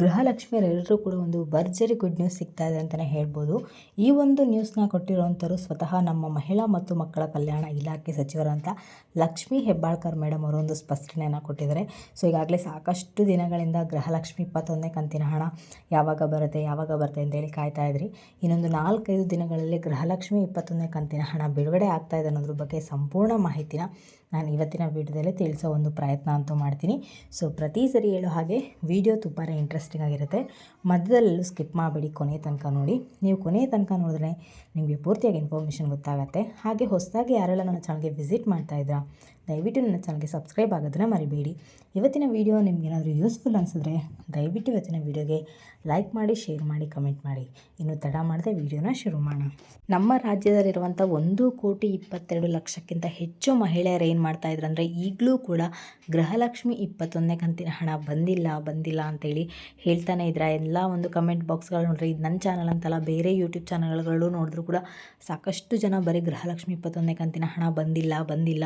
ಗೃಹಲಕ್ಷ್ಮಿಯರೆಲ್ಲರೂ ಕೂಡ ಒಂದು ಭರ್ಜರಿ ಗುಡ್ ನ್ಯೂಸ್ ಸಿಗ್ತಾ ಇದೆ ಅಂತಲೇ ಹೇಳ್ಬೋದು. ಈ ಒಂದು ನ್ಯೂಸ್ನ ಕೊಟ್ಟಿರುವಂಥವ್ರು ಸ್ವತಃ ನಮ್ಮ ಮಹಿಳಾ ಮತ್ತು ಮಕ್ಕಳ ಕಲ್ಯಾಣ ಇಲಾಖೆ ಸಚಿವರಂತ ಲಕ್ಷ್ಮೀ ಹೆಬ್ಬಾಳ್ಕರ್ ಮೇಡಮ್ ಅವರು ಒಂದು ಸ್ಪಷ್ಟನೆಯನ್ನು ಕೊಟ್ಟಿದ್ದಾರೆ. ಸೊ ಈಗಾಗಲೇ ಸಾಕಷ್ಟು ದಿನಗಳಿಂದ ಗೃಹಲಕ್ಷ್ಮಿ ಇಪ್ಪತ್ತೊಂದನೇ ಕಂತಿನ ಹಣ ಯಾವಾಗ ಬರುತ್ತೆ ಯಾವಾಗ ಬರುತ್ತೆ ಅಂತೇಳಿ ಕಾಯ್ತಾ ಇದ್ರಿ. ಇನ್ನೊಂದು ನಾಲ್ಕೈದು ದಿನಗಳಲ್ಲಿ ಗೃಹಲಕ್ಷ್ಮಿ ಇಪ್ಪತ್ತೊಂದನೇ ಕಂತಿನ ಹಣ ಬಿಡುಗಡೆ ಆಗ್ತಾ ಇದೆ ಅನ್ನೋದ್ರ ಬಗ್ಗೆ ಸಂಪೂರ್ಣ ಮಾಹಿತಿನ ನಾನು ಇವತ್ತಿನ ವಿಡಿಯೋದಲ್ಲಿ ತಿಳಿಸೋ ಒಂದು ಪ್ರಯತ್ನ ಅಂತೂ ಮಾಡ್ತೀನಿ. ಸೊ ಪ್ರತಿ ಸರಿ ಹೇಳೋ ಹಾಗೆ ವಿಡಿಯೋ ತುಂಬಾ ಇಂಟ್ರೆಸ್ಟಿಂಗ್ ಆಗಿರುತ್ತೆ. ಮಧ್ಯದಲ್ಲೂ ಸ್ಕಿಪ್ ಮಾಡಬೇಡಿ ಕೊನೆ ತನಕ ನೋಡಿ. ನೀವು ಕೊನೆ ತನಕ ನೋಡಿದ್ರೆ ನಿಮಗೆ ಪೂರ್ತಿಯಾಗಿ ಇನ್ಫಾರ್ಮೇಷನ್ ಗೊತ್ತಾಗುತ್ತೆ. ಹಾಗೆ ಹೊಸದಾಗಿ ಯಾರೆಲ್ಲ ನನ್ನ ಚಾನಲ್ಗೆ ವಿಸಿಟ್ ಮಾಡ್ತಾ ಇದ್ದೀರಾ ದಯವಿಟ್ಟು ನನ್ನ ಚಾನಲ್ಗೆ ಸಬ್ಸ್ಕ್ರೈಬ್ ಆಗೋದನ್ನ ಮರಿಬೇಡಿ. ಇವತ್ತಿನ ವೀಡಿಯೋ ನಿಮಗೇನಾದರೂ ಯೂಸ್ಫುಲ್ ಅನಿಸಿದ್ರೆ ದಯವಿಟ್ಟು ಇವತ್ತಿನ ವೀಡಿಯೋಗೆ ಲೈಕ್ ಮಾಡಿ, ಶೇರ್ ಮಾಡಿ, ಕಮೆಂಟ್ ಮಾಡಿ. ಇನ್ನು ತಡ ಮಾಡದೆ ವೀಡಿಯೋನ ಶುರು ಮಾಡೋಣ. ನಮ್ಮ ರಾಜ್ಯದಲ್ಲಿರುವಂಥ ಒಂದು ಕೋಟಿ ಇಪ್ಪತ್ತೆರಡು ಲಕ್ಷಕ್ಕಿಂತ ಹೆಚ್ಚು ಮಹಿಳೆಯರು ಏನು ಮಾಡ್ತಾ ಇದ್ರು ಅಂದರೆ ಈಗಲೂ ಕೂಡ ಗೃಹಲಕ್ಷ್ಮಿ ಇಪ್ಪತ್ತೊಂದನೇ ಕಂತಿನ ಹಣ ಬಂದಿಲ್ಲ ಬಂದಿಲ್ಲ ಅಂತೇಳಿ ಹೇಳ್ತಾನೆ ಇದ್ರೆ. ಎಲ್ಲ ಒಂದು ಕಮೆಂಟ್ ಬಾಕ್ಸ್ಗಳು ನೋಡ್ರಿ, ಇದು ನನ್ನ ಚಾನಲ್ ಅಂತಲ್ಲ, ಬೇರೆ ಯೂಟ್ಯೂಬ್ ಚಾನಲ್ಗಳು ನೋಡಿದ್ರು ಕೂಡ ಸಾಕಷ್ಟು ಜನ ಬರೀ ಗೃಹಲಕ್ಷ್ಮಿ ಇಪ್ಪತ್ತೊಂದನೇ ಕಂತಿನ ಹಣ ಬಂದಿಲ್ಲ ಬಂದಿಲ್ಲ.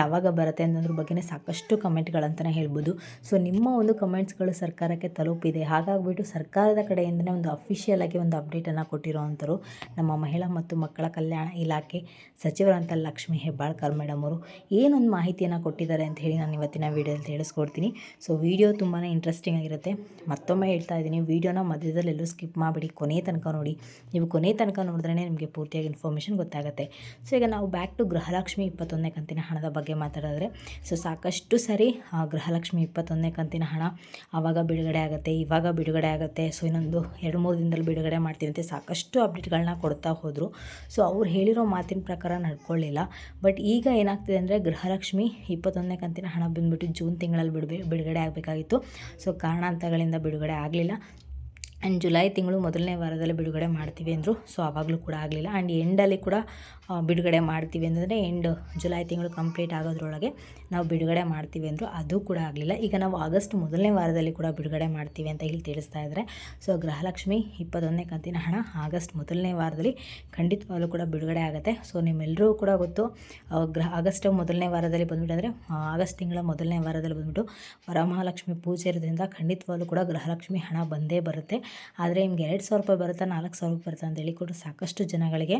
ಯಾವಾಗ ಬರುತ್ತೆ ಅನ್ನೋದ್ರ ಬಗ್ಗೆನೇ ಸಾಕಷ್ಟು ಕಮೆಂಟ್ಗಳಂತಲೇ ಹೇಳ್ಬೋದು. ಸೊ, ನಿಮ್ಮ ಒಂದು ಕಮೆಂಟ್ಸ್ಗಳು ಸರ್ಕಾರಕ್ಕೆ ತಲುಪಿದೆ. ಹಾಗಾಗಿಬಿಟ್ಟು ಸರ್ಕಾರದ ಕಡೆಯಿಂದನೇ ಒಂದು ಅಫಿಷಿಯಲ್ ಆಗಿ ಒಂದು ಅಪ್ಡೇಟನ್ನು ಕೊಟ್ಟಿರುವಂಥರು ನಮ್ಮ ಮಹಿಳಾ ಮತ್ತು ಮಕ್ಕಳ ಕಲ್ಯಾಣ ಇಲಾಖೆ ಸಚಿವರಂತ ಲಕ್ಷ್ಮಿ ಹೆಬ್ಬಾಳ್ಕರ್ ಮೇಡಮ್ ಅವರು. ಏನೊಂದು ಮಾಹಿತಿಯನ್ನು ಕೊಟ್ಟಿದ್ದಾರೆ ಅಂತ ಹೇಳಿ ನಾನು ಇವತ್ತಿನ ವೀಡಿಯೋದಲ್ಲಿ ತಿಳಿಸ್ಕೊಡ್ತೀನಿ. ಸೊ ವಿಡಿಯೋ ತುಂಬಾ ಇಂಟ್ರೆಸ್ಟಿಂಗ್ ಆಗಿರುತ್ತೆ. ಮತ್ತೊಮ್ಮೆ ಹೇಳ್ತಾ ಇದ್ದೀನಿ ವೀಡಿಯೋನ ಮಧ್ಯದಲ್ಲಿ ಎಲ್ಲೂ ಸ್ಕಿಪ್ ಮಾಡಿಬಿಡಿ. ಕೊನೆ ತನಕ ನೋಡಿ. ನೀವು ಕೊನೆ ತನಕ ನೋಡಿದ್ರೆ ನಿಮಗೆ ಪೂರ್ತಿಯಾಗಿ ಇನ್ಫಾರ್ಮೇಷನ್ ಗೊತ್ತಾಗುತ್ತೆ. ಸೊ, ಈಗ ನಾವು ಬ್ಯಾಕ್ ಟು ಗೃಹಲಕ್ಷ್ಮಿ ಇಪ್ಪತ್ತೊಂದನೇ ಕಂತಿನ ಹಣದ ಬಗ್ಗೆ ಮಾತಾಡಿದ್ರೆ, ಸೊ ಸಾಕಷ್ಟು ಸರಿ ಗೃಹಲಕ್ಷ್ಮಿ ಇಪ್ಪತ್ತೊಂದನೇ ಕಂತಿನ ಹಣ ಆವಾಗ ಬಿಡುಗಡೆ ಆಗುತ್ತೆ, ಇವಾಗ ಬಿಡುಗಡೆ ಆಗುತ್ತೆ, ಸೊ ಇನ್ನೊಂದು ಎರಡು ಮೂರು ದಿನದಲ್ಲಿ ಬಿಡುಗಡೆ ಮಾಡ್ತೀನಿ ಅಂತ ಸಾಕಷ್ಟು ಅಪ್ಡೇಟ್ಗಳನ್ನ ಕೊಡ್ತಾ ಹೋದರು. ಸೊ ಅವ್ರು ಹೇಳಿರೋ ಮಾತಿನ ಪ್ರಕಾರ ನಡ್ಕೊಳ್ಳಿಲ್ಲ. ಬಟ್ ಈಗ ಏನಾಗ್ತಿದೆ ಅಂದರೆ, ಗೃಹಲಕ್ಷ್ಮಿ ಇಪ್ಪತ್ತೊಂದನೇ ಕಂತಿನ ಹಣ ಬಂದುಬಿಟ್ಟು ಜೂನ್ ತಿಂಗಳಲ್ಲಿ ಬಿಡುಗಡೆ ಬಿಡುಗಡೆ ಆಗಬೇಕಾಗಿತ್ತು. ಸೊ ಕಾರಣಾಂತರಗಳಿಂದ ಬಿಡುಗಡೆ ಆಗಲಿಲ್ಲ. ಆ್ಯಂಡ್ ಜುಲೈ ತಿಂಗಳು ಮೊದಲನೇ ವಾರದಲ್ಲಿ ಬಿಡುಗಡೆ ಮಾಡ್ತೀವಿ ಅಂದರು. ಸೊ ಆವಾಗಲೂ ಕೂಡ ಆಗಲಿಲ್ಲ. ಆ್ಯಂಡ್ ಎಂಡಲ್ಲಿ ಕೂಡ ಬಿಡುಗಡೆ ಮಾಡ್ತೀವಿ ಅಂತಂದರೆ ಎಂಡ್ ಜುಲೈ ತಿಂಗಳು ಕಂಪ್ಲೀಟ್ ಆಗೋದ್ರೊಳಗೆ ನಾವು ಬಿಡುಗಡೆ ಮಾಡ್ತೀವಿ ಅಂದರು. ಅದು ಕೂಡ ಆಗಲಿಲ್ಲ. ಈಗ ನಾವು ಆಗಸ್ಟ್ ಮೊದಲನೇ ವಾರದಲ್ಲಿ ಕೂಡ ಬಿಡುಗಡೆ ಮಾಡ್ತೀವಿ ಅಂತ ಇಲ್ಲಿ ತಿಳಿಸ್ತಾ ಇದ್ದಾರೆ ಸೊ ಗೃಹಲಕ್ಷ್ಮಿ ಇಪ್ಪತ್ತೊಂದನೇ ಕಂತಿನ ಹಣ ಆಗಸ್ಟ್ ಮೊದಲನೇ ವಾರದಲ್ಲಿ ಖಂಡಿತವಾಗಲೂ ಕೂಡ ಬಿಡುಗಡೆ ಆಗುತ್ತೆ. ಸೊ ನಿಮ್ಮೆಲ್ಲರೂ ಕೂಡ ಗೊತ್ತು ಗೃಹ ಆಗಸ್ಟ್ ಮೊದಲನೇ ವಾರದಲ್ಲಿ ಬಂದ್ಬಿಟ್ಟು ಅಂದರೆ ಆಗಸ್ಟ್ ತಿಂಗಳ ಮೊದಲನೇ ವಾರದಲ್ಲಿ ಬಂದ್ಬಿಟ್ಟು ವರಮಹಾಲಕ್ಷ್ಮಿ ಪೂಜೆ ಇರೋದ್ರಿಂದ ಖಂಡಿತವಾಗಲೂ ಕೂಡ ಗೃಹಲಕ್ಷ್ಮಿ ಹಣ ಬಂದೇ ಬರುತ್ತೆ. ಆದರೆ ನಿಮ್ಗೆ ಎರಡು ಸಾವಿರ ರೂಪಾಯಿ ಬರುತ್ತಾ, ನಾಲ್ಕು ಸಾವಿರ ರೂಪಾಯಿ ಬರುತ್ತಾ ಅಂತೇಳಿ ಕೂಡ ಸಾಕಷ್ಟು ಜನಗಳಿಗೆ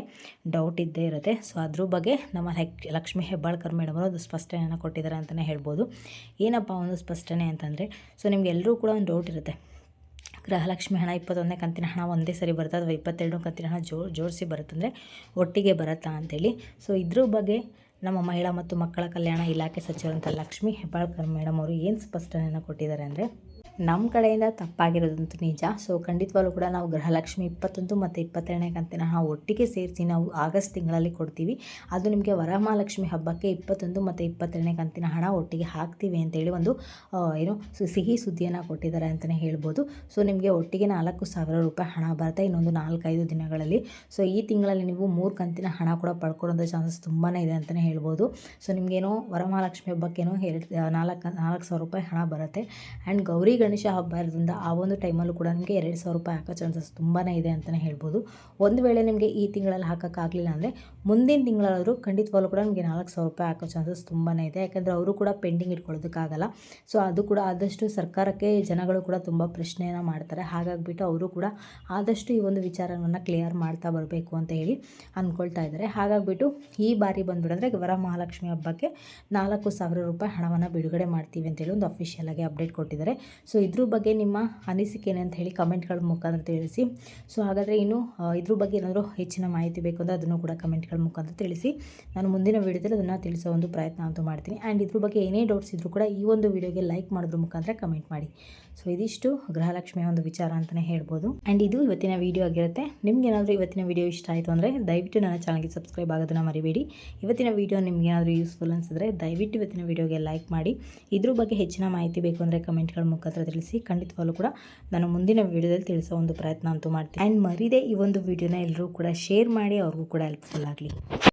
ಡೌಟ್ ಇದ್ದೇ ಇರುತ್ತೆ. ಸೊ ಅದ್ರ ಬಗ್ಗೆ ನಮ್ಮ ಲಕ್ಷ್ಮೀ ಹೆಬ್ಬಾಳ್ಕರ್ ಮೇಡಮ್ ಅವರು ಒಂದು ಸ್ಪಷ್ಟನೆಯನ್ನು ಕೊಟ್ಟಿದ್ದಾರೆ ಅಂತಲೇ ಹೇಳ್ಬೋದು. ಏನಪ್ಪ ಒಂದು ಸ್ಪಷ್ಟನೆ ಅಂತಂದರೆ ಸೊ ನಿಮ್ಗೆ ಎಲ್ಲರೂ ಕೂಡ ಒಂದು ಡೌಟ್ ಇರುತ್ತೆ. ಗೃಹಲಕ್ಷ್ಮಿ ಹಣ ಇಪ್ಪತ್ತೊಂದನೇ ಕಂತಿನ ಹಣ ಒಂದೇ ಸರಿ ಬರುತ್ತಾ ಅಥವಾ ಇಪ್ಪತ್ತೆರಡು ಕಂತಿನ ಹಣ ಜೋ, ಜೋಡಿಸಿ ಬರುತ್ತಂದರೆ ಒಟ್ಟಿಗೆ ಬರುತ್ತಾ ಅಂತೇಳಿ. ಸೊ ಇದ್ರ ಬಗ್ಗೆ ನಮ್ಮ ಮಹಿಳಾ ಮತ್ತು ಮಕ್ಕಳ ಕಲ್ಯಾಣ ಇಲಾಖೆ ಸಚಿವರಂಥ ಲಕ್ಷ್ಮೀ ಹೆಬ್ಬಾಳ್ಕರ್ ಮೇಡಮ್ ಅವರು ಏನು ಸ್ಪಷ್ಟನೆಯನ್ನು ಕೊಟ್ಟಿದ್ದಾರೆ ಅಂದರೆ ನಮ್ಮ ಕಡೆಯಿಂದ ತಪ್ಪಾಗಿರೋದಂತೂ ನಿಜ. ಸೊ ಖಂಡಿತವಾಗ್ಲೂ ಕೂಡ ನಾವು ಗೃಹಲಕ್ಷ್ಮಿ ಇಪ್ಪತ್ತೊಂದು ಮತ್ತು ಇಪ್ಪತ್ತೆರಡನೇ ಕಂತಿನ ಹಣ ಒಟ್ಟಿಗೆ ಸೇರಿಸಿ ನಾವು ಆಗಸ್ಟ್ ತಿಂಗಳಲ್ಲಿ ಕೊಡ್ತೀವಿ. ಅದು ನಿಮಗೆ ವರಮಹಾಲಕ್ಷ್ಮಿ ಹಬ್ಬಕ್ಕೆ ಇಪ್ಪತ್ತೊಂದು ಮತ್ತು ಇಪ್ಪತ್ತೆರಡನೇ ಕಂತಿನ ಹಣ ಒಟ್ಟಿಗೆ ಹಾಕ್ತೀವಿ ಅಂತೇಳಿ ಒಂದು ಏನು ಸಿಹಿ ಸುದ್ದಿಯನ್ನು ಕೊಟ್ಟಿದ್ದಾರೆ ಅಂತಲೇ ಹೇಳ್ಬೋದು. ಸೊ ನಿಮಗೆ ಒಟ್ಟಿಗೆ ನಾಲ್ಕು ಸಾವಿರ ರೂಪಾಯಿ ಹಣ ಬರುತ್ತೆ ಇನ್ನೊಂದು ನಾಲ್ಕೈದು ದಿನಗಳಲ್ಲಿ. ಸೊ ಈ ತಿಂಗಳಲ್ಲಿ ನೀವು ಮೂರು ಕಂತಿನ ಹಣ ಕೂಡ ಪಡ್ಕೊಳ್ಳೋಂಥ ಚಾನ್ಸಸ್ ತುಂಬಾ ಇದೆ ಅಂತಲೇ ಹೇಳ್ಬೋದು. ಸೊ ನಿಮಗೇನೋ ವರಮಹಾಲಕ್ಷ್ಮಿ ಹಬ್ಬಕ್ಕೇನೋ ಎರಡು, ನಾಲ್ಕು ನಾಲ್ಕು ಸಾವಿರ ರೂಪಾಯಿ ಹಣ ಬರುತ್ತೆ. ಆ್ಯಂಡ್ ಗೌರಿ ಗಣೇಶ ಹಬ್ಬ ಇರೋದ್ರಿಂದ ಆ ಒಂದು ಟೈಮಲ್ಲೂ ಕೂಡ ನಿಮಗೆ ಎರಡು ಸಾವಿರ ರೂಪಾಯಿ ಹಾಕೋ ಚಾನ್ಸಸ್ ತುಂಬಾ ಇದೆ ಅಂತಲೇ ಹೇಳ್ಬೋದು. ಒಂದು ವೇಳೆ ನಿಮಗೆ ಈ ತಿಂಗಳಲ್ಲಿ ಹಾಕೋಕ್ಕಾಗಲಿಲ್ಲ ಅಂದರೆ ಮುಂದಿನ ತಿಂಗಳಾದರೂ ಖಂಡಿತವಾಗ್ಲೂ ಕೂಡ ನಿಮಗೆ ನಾಲ್ಕು ಸಾವಿರ ರೂಪಾಯಿ ಹಾಕೋ ಚಾನ್ಸಸ್ ತುಂಬಾ ಇದೆ. ಯಾಕಂದರೆ ಅವರು ಕೂಡ ಪೆಂಡಿಂಗ್ ಇಟ್ಕೊಳ್ಳೋದಕ್ಕಾಗಲ್ಲ. ಸೊ ಅದು ಕೂಡ ಆದಷ್ಟು ಸರ್ಕಾರಕ್ಕೆ ಜನಗಳು ಕೂಡ ತುಂಬ ಪ್ರಶ್ನೆಯನ್ನು ಮಾಡ್ತಾರೆ. ಹಾಗಾಗಿಬಿಟ್ಟು ಅವರು ಕೂಡ ಆದಷ್ಟು ಈ ಒಂದು ವಿಚಾರವನ್ನು ಕ್ಲಿಯರ್ ಮಾಡ್ತಾ ಬರಬೇಕು ಅಂತ ಹೇಳಿ ಅಂದ್ಕೊಳ್ತಾ ಇದ್ದಾರೆ. ಹಾಗಾಗಿಬಿಟ್ಟು ಈ ಬಾರಿ ಬಂದುಬಿಟ್ಟಂದರೆ ವರಮಹಾಲಕ್ಷ್ಮಿ ಹಬ್ಬಕ್ಕೆ ನಾಲ್ಕು ಸಾವಿರ ರೂಪಾಯಿ ಹಣವನ್ನು ಬಿಡುಗಡೆ ಮಾಡ್ತೀವಿ ಅಂತೇಳಿ ಒಂದು ಅಫಿಷಿಯಲ್ ಆಗಿ ಅಪ್ಡೇಟ್ ಕೊಟ್ಟಿದ್ದಾರೆ. ಸೊ ಇದ್ರ ಬಗ್ಗೆ ನಿಮ್ಮ ಅನಿಸಿಕೆ ಅಂತ ಹೇಳಿ ಕಮೆಂಟ್ಗಳ ಮುಖಾಂತರ ತಿಳಿಸಿ. ಸೊ ಹಾಗಾದರೆ ಇನ್ನು ಇದ್ರ ಬಗ್ಗೆ ಏನಾದರೂ ಹೆಚ್ಚಿನ ಮಾಹಿತಿ ಬೇಕು ಅಂದರೆ ಅದನ್ನು ಕೂಡ ಕಮೆಂಟ್ಗಳ ಮುಖಾಂತರ ತಿಳಿಸಿ. ನಾನು ಮುಂದಿನ ವೀಡಿಯೋದಲ್ಲಿ ಅದನ್ನು ತಿಳಿಸೋ ಒಂದು ಪ್ರಯತ್ನ ಅಂತೂ ಮಾಡ್ತೀನಿ. ಆ್ಯಂಡ್ ಇದ್ರ ಬಗ್ಗೆ ಏನೇ ಡೌಟ್ಸ್ ಇದ್ದರೂ ಕೂಡ ಈ ಒಂದು ವೀಡಿಯೋಗೆ ಲೈಕ್ ಮಾಡೋದ್ರ ಮುಖಾಂತರ ಕಮೆಂಟ್ ಮಾಡಿ. ಸೊ ಇದಿಷ್ಟು ಗೃಹಲಕ್ಷ್ಮಿಯ ಒಂದು ವಿಚಾರ ಅಂತಲೇ ಹೇಳ್ಬೋದು. ಆ್ಯಂಡ್ ಇದು ಇವತ್ತಿನ ವೀಡಿಯೋ ಆಗಿರುತ್ತೆ. ನಿಮ್ಗೆ ಏನಾದರೂ ಇವತ್ತಿನ ವೀಡಿಯೋ ಇಷ್ಟ ಆಯಿತು ಅಂದರೆ ದಯವಿಟ್ಟು ನನ್ನ ಚಾನಲ್ಗೆ ಸಬ್ಸ್ಕ್ರೈಬ್ ಆಗೋದನ್ನು ಮರಿಬೇಡಿ. ಇವತ್ತಿನ ವೀಡಿಯೋ ನಿಮ್ಗೆ ಏನಾದರೂ ಯೂಸ್ಫುಲ್ ಅನಿಸಿದ್ರೆ ದಯವಿಟ್ಟು ಇವತ್ತಿನ ವೀಡಿಯೋಗೆ ಲೈಕ್ ಮಾಡಿ. ಇದ್ರ ಬಗ್ಗೆ ಹೆಚ್ಚಿನ ಮಾಹಿತಿ ಬೇಕು ಅಂದರೆ ಕಮೆಂಟ್ಗಳ ಮುಖಾಂತರ ತಿಳಿಸಿ ಖಂಡಿತವಾಗ್ಲೂ ಕೂಡ ನಾನು ಮುಂದಿನ ವಿಡಿಯೋದಲ್ಲಿ ತಿಳಿಸೋ ಒಂದು ಪ್ರಯತ್ನ ಅಂತೂ ಮಾಡ್ತೀನಿ. ಆ್ಯಂಡ್ ಮರಿದೆ ಈ ಒಂದು ವಿಡಿಯೋನ ಎಲ್ಲರೂ ಕೂಡ ಶೇರ್ ಮಾಡಿ ಅವ್ರಿಗೂ ಕೂಡ ಹೆಲ್ಪ್ಫುಲ್ ಆಗಲಿ.